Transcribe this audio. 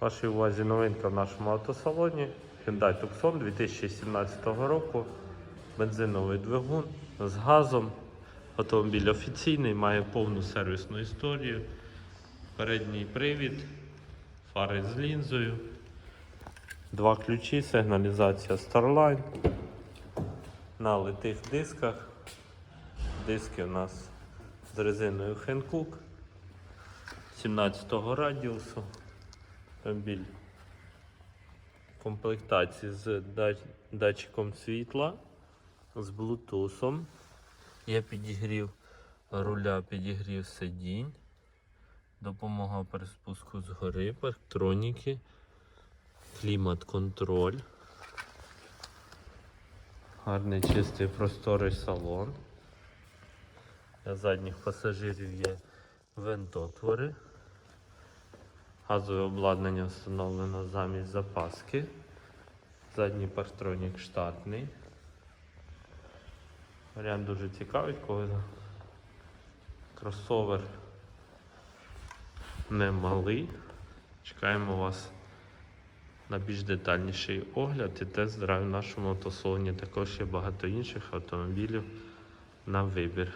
Вашій увазі новинка в нашому автосалоні Hyundai Tucson 2017 року. Бензиновий двигун з газом. Автомобіль офіційний, має повну сервісну історію. Передній привід, фари з лінзою, два ключі, сигналізація Starline. На литих дисках. Диски у нас з резиною Hankook 17 радіусу. Автомобіль комплектації з датчиком світла, з Bluetooth. Є підігрів руля, підігрів сидінь, допомога при спуску згори, електроніки, клімат-контроль. Гарний чистий просторий салон. Для задніх пасажирів є вентотвори. Газове обладнання встановлено замість запаски. Задній партронік штатний. Варіант дуже цікавий, коли кросовер не малий. Чекаємо вас на більш детальніший огляд і тест-драйв в нашому автосалоні. Також є багато інших автомобілів на вибір.